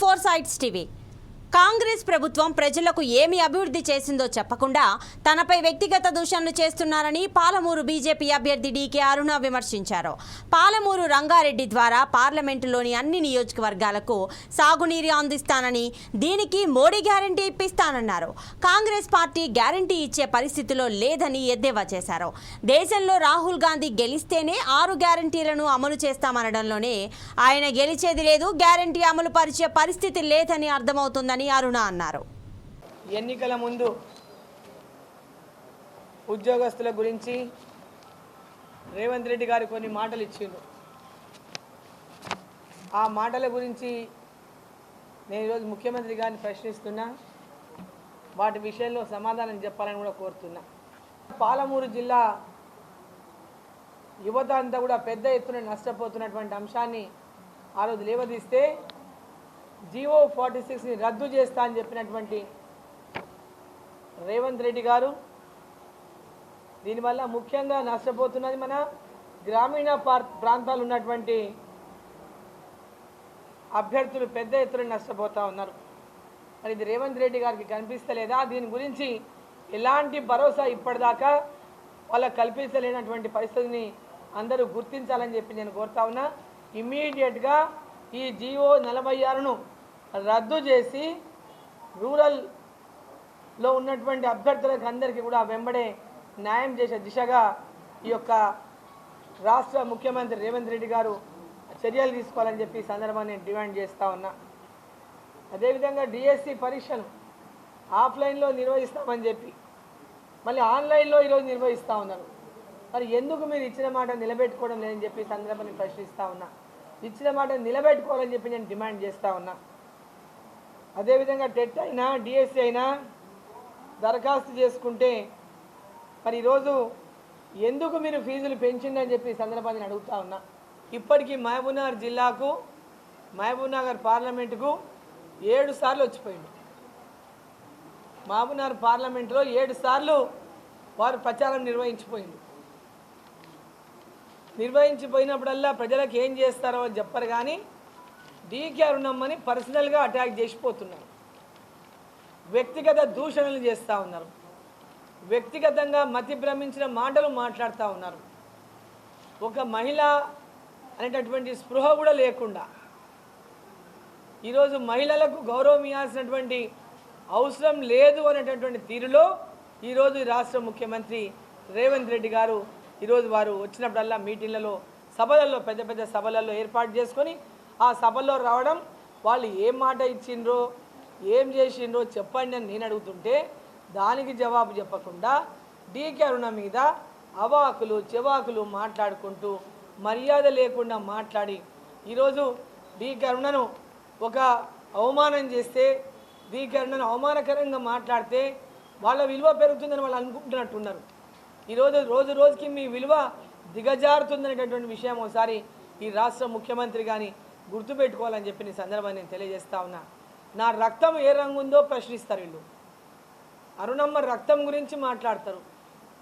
Four sites TV Congress ప్రభుత్వం ప్రజలకు ఏమి అభివృద్ధి చేసిందో చెప్పకుండా తనపై వ్యక్తిగత దూషణలు చేస్తున్నారని పాలమూరు బీజేపీ అభ్యర్థి డీకే అరుణ విమర్శించారు. పాలమూరు రంగారెడ్డి ద్వారా పార్లమెంటులోని అన్ని నియోజకవర్గాలకు సాగునీరు అందిస్తానని దీనికి మోడీ గ్యారంటీ ఇప్పిస్తానన్నారు. కాంగ్రెస్ పార్టీ గ్యారంటీ ఇచ్చే పరిస్థితిలో లేదని ఎద్దేవా చేశారు. దేశంలో రాహుల్ గాంధీ గెలిస్తేనే ఆరు గ్యారంటీలను అమలు చేస్తామనడంలోనే ఆయన గెలిచేది లేదు గ్యారంటీ అమలు పరిచే పరిస్థితి లేదని అర్థమవుతుందని అరుణ అన్నారు. ఎన్నికల ముందు ఉద్యోగస్తుల గురించి రేవంత్ రెడ్డి గారు కొన్ని మాటలు ఇచ్చిండు. ఆ మాటల గురించి నేను ఈరోజు ముఖ్యమంత్రి గారిని ప్రశ్నిస్తున్నా. వాటి విషయంలో సమాధానం చెప్పాలని కూడా కోరుతున్నా. పాలమూరు జిల్లా యువత అంతా కూడా పెద్ద ఎత్తున నష్టపోతున్నటువంటి అంశాన్ని ఆ రోజు లేవదీస్తే జీవో ఫార్టీ సిక్స్ని రద్దు చేస్తా అని చెప్పినటువంటి రేవంత్ రెడ్డి గారు దీనివల్ల ముఖ్యంగా నష్టపోతున్నది మన గ్రామీణ ప్రాంతాలు ఉన్నటువంటి అభ్యర్థులు పెద్ద ఎత్తున నష్టపోతూ ఉన్నారు. మరి ఇది రేవంత్ రెడ్డి గారికి కనిపిస్తలేదా? దీని గురించి ఎలాంటి భరోసా ఇప్పటిదాకా వాళ్ళకు కల్పించలేనటువంటి పరిస్థితిని అందరూ గుర్తించాలని చెప్పి నేను కోరుతా ఉన్నా. ఇమ్మీడియట్గా ఈ జియో నలభై ఆరును రద్దు చేసి రూరల్లో ఉన్నటువంటి అభ్యర్థులకు అందరికీ కూడా వెంబడే న్యాయం చేసే దిశగా ఈ యొక్క రాష్ట్ర ముఖ్యమంత్రి రేవంత్ రెడ్డి గారు చర్యలు తీసుకోవాలని చెప్పి ఈ సందర్భాన్ని నేను డిమాండ్ చేస్తూ ఉన్నా. అదేవిధంగా డిఎస్సి పరీక్షను ఆఫ్లైన్లో నిర్వహిస్తామని చెప్పి మళ్ళీ ఆన్లైన్లో ఈరోజు నిర్వహిస్తూ ఉన్నారు. మరి ఎందుకు మీరు ఇచ్చిన మాట నిలబెట్టుకోవడం లేదని చెప్పి సందర్భాన్ని ప్రశ్నిస్తూ ఉన్నా. ఇచ్చిన మాట నిలబెట్టుకోవాలని చెప్పి నేను డిమాండ్ చేస్తూ ఉన్నా. అదేవిధంగా టెట్ అయినా డిఎస్సి అయినా దరఖాస్తు చేసుకుంటే మరి ఈరోజు ఎందుకు మీరు ఫీజులు పెంచిందని చెప్పి సందర్భాన్ని నేను అడుగుతా ఉన్నా. ఇప్పటికీ మహబూబ్నగర్ జిల్లాకు మహబూబ్నగర్ పార్లమెంటుకు ఏడు సార్లు వచ్చిపోయింది మహబూబ్నగర్ పార్లమెంటులో ఏడు సార్లు వారు ప్రచారం నిర్వహించిపోయింది నిర్వహించిపోయినప్పుడల్లా ప్రజలకు ఏం చేస్తారో అని చెప్పరు కానీ డీకే అరుణమ్మని పర్సనల్గా అటాక్ చేసిపోతున్నారు. వ్యక్తిగత దూషణలు చేస్తూ ఉన్నారు. వ్యక్తిగతంగా మతి భ్రమించిన మాటలు మాట్లాడుతూ ఉన్నారు. ఒక మహిళ అనేటటువంటి స్పృహ కూడా లేకుండా ఈరోజు మహిళలకు గౌరవం ఇవ్వాల్సినటువంటి అవసరం లేదు అనేటటువంటి తీరులో ఈరోజు ఈ రాష్ట్ర ముఖ్యమంత్రి రేవంత్ రెడ్డి గారు ఈరోజు వారు వచ్చినప్పుడల్లా మీటింగ్లలో సభలలో పెద్ద పెద్ద సభలలో ఏర్పాటు చేసుకొని ఆ సభల్లో రావడం వాళ్ళు ఏం మాట ఇచ్చిండ్రో ఏం చేసిండ్రో చెప్పండి అని నేను అడుగుతుంటే దానికి జవాబు చెప్పకుండా డీకే అరుణ మీద అవాకులు చెవాకులు మాట్లాడుకుంటూ మర్యాద లేకుండా మాట్లాడి ఈరోజు డీకే అరుణను ఒక అవమానం చేస్తే డీకే అరుణను అవమానకరంగా మాట్లాడితే వాళ్ళ విలువ పెరుగుతుందని వాళ్ళు అనుకుంటున్నట్టున్నారు. ఈరోజు రోజు రోజుకి మీ విలువ దిగజారుతుందనేటటువంటి విషయం ఒకసారి ఈ రాష్ట్ర ముఖ్యమంత్రి కానీ గుర్తుపెట్టుకోవాలని చెప్పిన సందర్భాన్ని నేను తెలియజేస్తా ఉన్నా. నా రక్తం ఏ రంగు ఉందో ప్రశ్నిస్తారు వీళ్ళు. అరుణమ్మ రక్తం గురించి మాట్లాడతారు.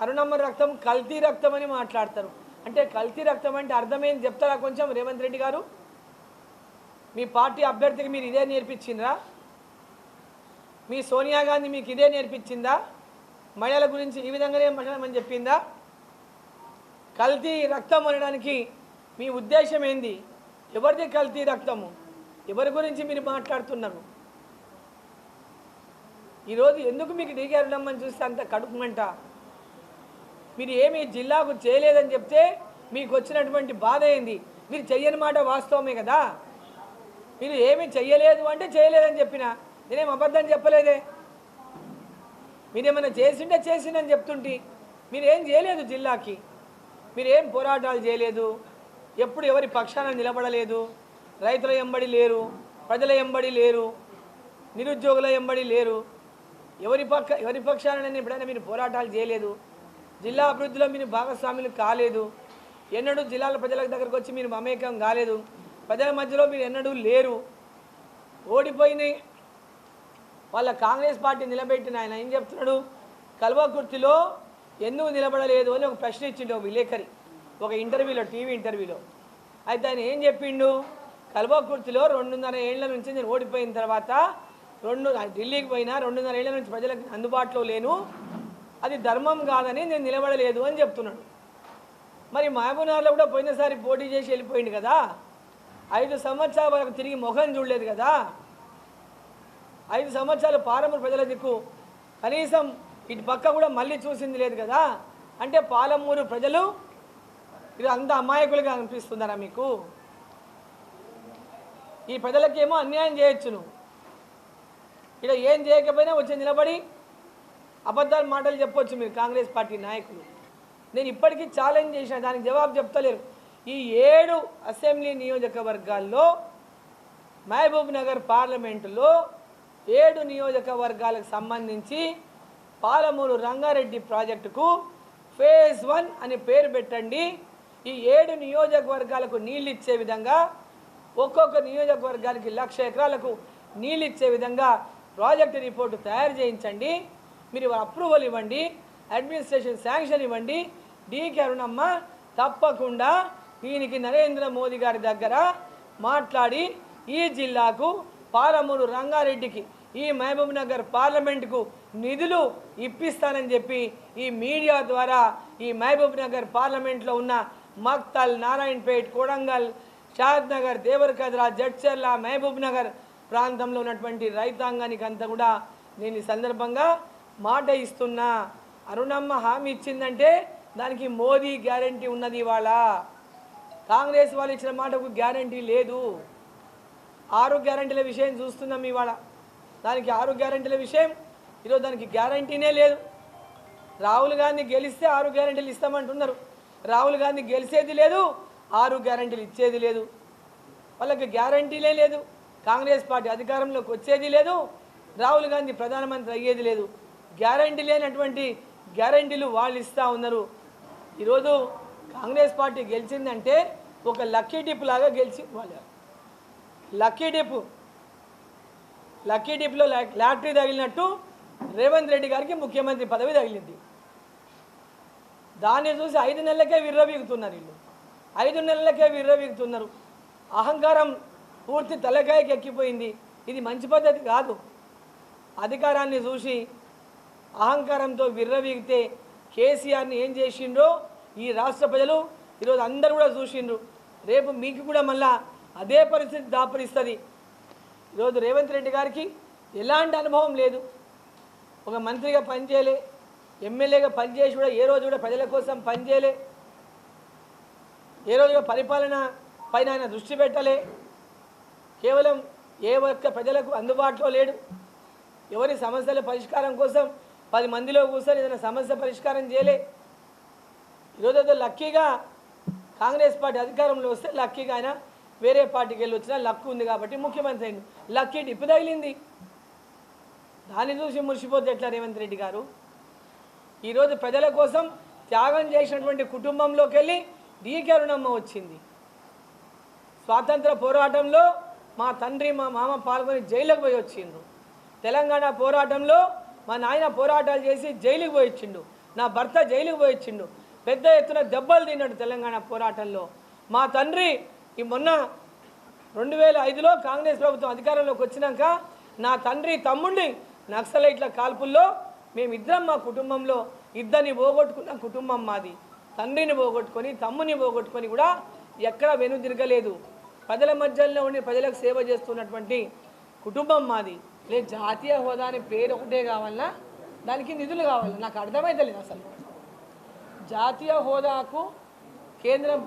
అరుణమ్మ రక్తం కల్తీ రక్తం అని మాట్లాడతారు. అంటే కల్తీ రక్తం అంటే అర్థమైంది చెప్తారా కొంచెం రేవంత్ రెడ్డి గారు? మీ పార్టీ అభ్యర్థికి మీరు ఇదే నేర్పించిందా మీ సోనియా గాంధీ మీకు ఇదే నేర్పించిందా? మహిళల గురించి ఈ విధంగానే మహిళమని చెప్పిందా? కల్తీ రక్తం అనడానికి మీ ఉద్దేశం ఏంది? ఎవరిది కల్తీ రక్తము? ఎవరి గురించి మీరు మాట్లాడుతున్నారు? ఈరోజు ఎందుకు మీకు డీకేరడమ్మని చూస్తే అంత కడుపుమంట? మీరు ఏమి జిల్లాకు చేయలేదని చెప్తే మీకు వచ్చినటువంటి బాధ ఏంది? మీరు చెయ్యని మాట వాస్తవమే కదా? మీరు ఏమీ చెయ్యలేదు అంటే చేయలేదని చెప్పిన? నేనేం అబద్ధం చెప్పలేదే? మీరేమైనా చేసింటే చేసిందని చెప్తుంటే? మీరేం చేయలేదు జిల్లాకి? మీరేం పోరాటాలు చేయలేదు? ఎప్పుడు ఎవరి పక్షాన నిలబడలేదు. రైతుల ఎంబడి లేరు ప్రజల ఎంబడి లేరు నిరుద్యోగుల ఎంబడి లేరు. ఎవరి పక్క ఎవరి పక్షాన ఎప్పుడైనా మీరు పోరాటాలు చేయలేదు. జిల్లా అభివృద్ధిలో మీరు భాగస్వాములు కాలేదు. ఎన్నడూ జిల్లాల ప్రజల దగ్గరకు వచ్చి మీరు మమేకం కాలేదు. ప్రజల మధ్యలో మీరు ఎన్నడూ లేరు. ఓడిపోయినాయి వాళ్ళ కాంగ్రెస్ పార్టీ నిలబెట్టిన ఆయన ఏం చెప్తున్నాడు? కల్వకుర్తిలో ఎందుకు నిలబడలేదు అని ఒక ప్రశ్న ఇచ్చిండు ఒక విలేకరి. ఒక ఇంటర్వ్యూలో టీవీ ఇంటర్వ్యూలో. అయితే ఆయన ఏం చెప్పిండు? కల్వకుర్తిలో రెండున్నర ఏళ్ళ నుంచి నేను ఓడిపోయిన తర్వాత రెండు ఢిల్లీకి పోయినా రెండున్నర ఏళ్ళ నుంచి ప్రజలకు అందుబాటులో లేను. అది ధర్మం కాదని నేను నిలబడలేదు అని చెప్తున్నాడు. మరి మహబూబ్నగర్లో కూడా పోయినసారి పోటీ చేసి వెళ్ళిపోయింది కదా. ఐదు సంవత్సరాల వరకు తిరిగి ముఖం చూడలేదు కదా. ఐదు సంవత్సరాలు పాలమూరు ప్రజల దిక్కు. కనీసం ఇటు పక్క కూడా మళ్ళీ చూసింది లేదు కదా. అంటే పాలమూరు ప్రజలు ఇది అంత అమాయకులుగా అనిపిస్తుందరా మీకు? ఈ ప్రజలకేమో అన్యాయం చేయొచ్చు నువ్వు ఇక్కడ ఏం చేయకపోయినా వచ్చి నిలబడి అబద్ధాలు మాటలు చెప్పొచ్చు మీరు కాంగ్రెస్ పార్టీ నాయకులు. నేను ఇప్పటికీ ఛాలెంజ్ చేసిన దానికి జవాబు చెప్తలేరు. ఈ ఏడు అసెంబ్లీ నియోజకవర్గాల్లో మహబూబ్ నగర్ పార్లమెంటులో ఏడు నియోజకవర్గాలకు సంబంధించి పాలమూరు రంగారెడ్డి ప్రాజెక్టుకు ఫేజ్ వన్ అని పేరు పెట్టండి. ఈ ఏడు నియోజకవర్గాలకు నీళ్ళు ఇచ్చే విధంగా ఒక్కొక్క నియోజకవర్గానికి లక్ష ఎకరాలకు నీళ్ళు ఇచ్చే విధంగా ప్రాజెక్టు రిపోర్టు తయారు చేయించండి. మీరు అప్రూవల్ ఇవ్వండి అడ్మినిస్ట్రేషన్ శాంక్షన్ ఇవ్వండి. డీకే అరుణమ్మ తప్పకుండా దీనికి నరేంద్ర మోదీ గారి దగ్గర మాట్లాడి ఈ జిల్లాకు పాలమూరు రంగారెడ్డికి ఈ మహబూబ్ నగర్ పార్లమెంటుకు నిధులు ఇప్పిస్తానని చెప్పి ఈ మీడియా ద్వారా ఈ మహబూబ్ నగర్ పార్లమెంట్లో ఉన్న మక్తల్ నారాయణపేట్ కొడంగల్ షాద్ నగర్ జడ్చర్ల మహబూబ్ నగర్ ప్రాంతంలో ఉన్నటువంటి రైతాంగానికి అంతా కూడా నేను ఈ సందర్భంగా మాట ఇస్తున్నా. అరుణమ్మ హామీ ఇచ్చిందంటే దానికి మోదీ గ్యారంటీ ఉన్నది ఇవాళ. కాంగ్రెస్ వాళ్ళు ఇచ్చిన మాటకు గ్యారంటీ లేదు. ఆరు గ్యారంటీల విషయం చూస్తున్నాం ఇవాళ. దానికి ఆరు గ్యారంటీల విషయం ఈరోజు దానికి గ్యారంటీనే లేదు. రాహుల్ గాంధీ గెలిస్తే ఆరు గ్యారంటీలు ఇస్తామంటున్నారు. రాహుల్ గాంధీ గెలిచేది లేదు ఆరు గ్యారంటీలు ఇచ్చేది లేదు. వాళ్ళకి గ్యారంటీలే లేదు. కాంగ్రెస్ పార్టీ అధికారంలోకి వచ్చేది లేదు. రాహుల్ గాంధీ ప్రధానమంత్రి అయ్యేది లేదు. గ్యారంటీ లేనటువంటి గ్యారంటీలు వాళ్ళు ఇస్తూ ఉన్నారు. ఈరోజు కాంగ్రెస్ పార్టీ గెలిచిందంటే ఒక లక్కీ డిప్ లాగా గెలిచి వాళ్ళు లక్కీ డిప్ లక్కీ డిప్లో లా- లాటరీ తగిలినట్టు రేవంత్ రెడ్డి గారికి ముఖ్యమంత్రి పదవి తగిలింది. దాన్ని చూసి ఐదు నెలలకే విర్రవీగుతున్నారు వీళ్ళు. ఐదు నెలలకే విర్రవీగుతున్నారు. అహంకారం పూర్తి తలకాయకి ఎక్కిపోయింది. ఇది మంచి పద్ధతి కాదు. అధికారాన్ని చూసి అహంకారంతో విర్రవీగితే కేసీఆర్ని ఏం చేసిండ్రో ఈ రాష్ట్ర ప్రజలు ఈరోజు అందరు కూడా చూసిండ్రు. రేపు మీకు కూడా మళ్ళా అదే పరిస్థితి దాపరిస్తుంది. ఈరోజు రేవంత్ రెడ్డి గారికి ఎలాంటి అనుభవం లేదు. ఒక మంత్రిగా పనిచేయలే. ఎమ్మెల్యేగా పనిచేసి కూడా ఏ రోజు కూడా ప్రజల కోసం పనిచేయలే ఏ రోజు కూడా పరిపాలన పైన ఆయన దృష్టి పెట్టలే. కేవలం ఏ ఒక్క ప్రజలకు అందుబాటులో లేడు. ఎవరి సమస్యల పరిష్కారం కోసం పది మందిలో కూర్చొని ఏదైనా సమస్య పరిష్కారం చేయలే. ఈరోజు ఏదో లక్కీగా కాంగ్రెస్ పార్టీ అధికారంలో వస్తే లక్కీగా ఆయన వేరే పార్టీకి వెళ్ళి వచ్చినా లక్ ఉంది కాబట్టి ముఖ్యమంత్రి అయింది లక్కీ డిప్పు తగిలింది. దాన్ని చూసి మురిసిపోతే ఎట్లా రేవంత్ రెడ్డి గారు? ఈరోజు ప్రజల కోసం త్యాగం చేసినటువంటి కుటుంబంలోకి వెళ్ళి డీకే రుణమ్మ వచ్చింది. స్వాతంత్ర పోరాటంలో మా తండ్రి మా మామ పాల్గొని జైలుకు పోయి వచ్చిండ్రు. తెలంగాణ పోరాటంలో మా నాయన పోరాటాలు చేసి జైలుకు పోయి వచ్చిండు. నా భర్త జైలుకు పోయి వచ్చిండు. పెద్ద ఎత్తున దెబ్బలు తిన్నాడు తెలంగాణ పోరాటంలో. మా తండ్రి ఈ మొన్న రెండు వేల ఐదులో కాంగ్రెస్ ప్రభుత్వం అధికారంలోకి వచ్చినాక నా తండ్రి తమ్ముడిని నక్సలైట్ల కాల్పుల్లో మేమిద్దరం మా కుటుంబంలో ఇద్దరిని పోగొట్టుకున్న కుటుంబం మాది. తండ్రిని పోగొట్టుకొని తమ్ముని పోగొట్టుకొని కూడా ఎక్కడ వెనుదిరగలేదు ప్రజల మధ్యలో ఉండి ప్రజలకు సేవ చేస్తున్నటువంటి కుటుంబం మాది. లేదు జాతీయ హోదా అనే పేరు ఒకటే కావాలన్నా దానికి నిధులు కావాలి నాకు అర్థమైతలేదు అసలు. జాతీయ హోదాకు కేంద్రం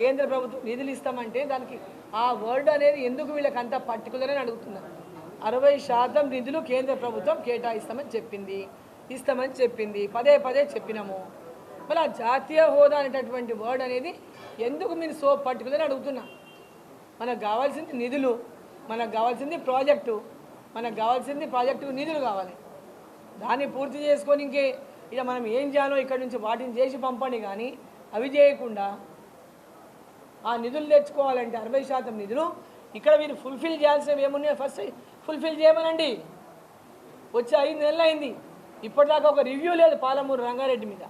కేంద్ర ప్రభుత్వం నిధులు ఇస్తామంటే దానికి ఆ వర్డ్ అనేది ఎందుకు వీళ్ళకి అంత పర్టికులర్ అని అడుగుతున్నారు అరవై శాతం నిధులు కేంద్ర ప్రభుత్వం కేటాయిస్తామని చెప్పింది. ఇస్తామని చెప్పింది. పదే పదే చెప్పినాము. మరి ఆ జాతీయ హోదా అనేటటువంటి వర్డ్ అనేది ఎందుకు మీరు సో పర్టికులర్ అని అడుగుతున్నా? మనకు కావాల్సింది నిధులు మనకు కావాల్సింది ప్రాజెక్టు మనకు కావాల్సింది ప్రాజెక్టుకు నిధులు కావాలి. దాన్ని పూర్తి చేసుకొని ఇంకే ఇక మనం ఏం చేయాలో ఇక్కడ నుంచి వాటిని చేసి పంపండి కానీ అవి చేయకుండా ఆ నిధులు తెచ్చుకోవాలంటే అరవై శాతం నిధులు ఇక్కడ మీరు ఫుల్ఫిల్ చేయాల్సినవి ఏమున్నాయో? ఫస్ట్ ఫుల్ఫిల్ చేయమనండి. వచ్చి ఐదు నెలలు అయింది. ఇప్పటిదాకా ఒక రివ్యూ లేదు పాలమూరు రంగారెడ్డి మీద.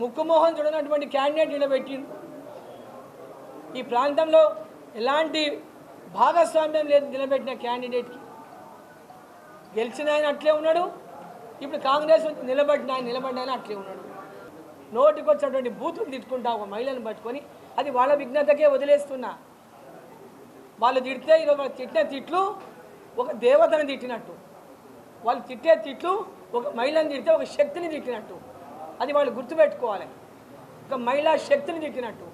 ముక్కుమోహన్ చూడనటువంటి క్యాండిడేట్ నిలబెట్టిండు. ఈ ప్రాంతంలో ఎలాంటి భాగస్వామ్యం లేదు నిలబెట్టిన క్యాండిడేట్కి గెలిచిన ఆయన అట్లే ఉన్నాడు ఇప్పుడు కాంగ్రెస్ నిలబడిన ఆయన నిలబడిన ఆయన అట్లే ఉన్నాడు. నోటికొచ్చినటువంటి బూతులు తిట్టుకుంటా ఒక మహిళను పట్టుకొని అది వాళ్ళ విఘ్నతకే వదిలేస్తున్నా. వాళ్ళు తిడితే ఈరోజు తిట్టిన తిట్లు ఒక దేవతను తిట్టినట్టు. వాళ్ళు తిట్టే తిట్లు ఒక మహిళను తిడితే ఒక శక్తిని తిట్టినట్టు. అది వాళ్ళు గుర్తుపెట్టుకోవాలి. ఒక మహిళా శక్తిని తిట్టినట్టు.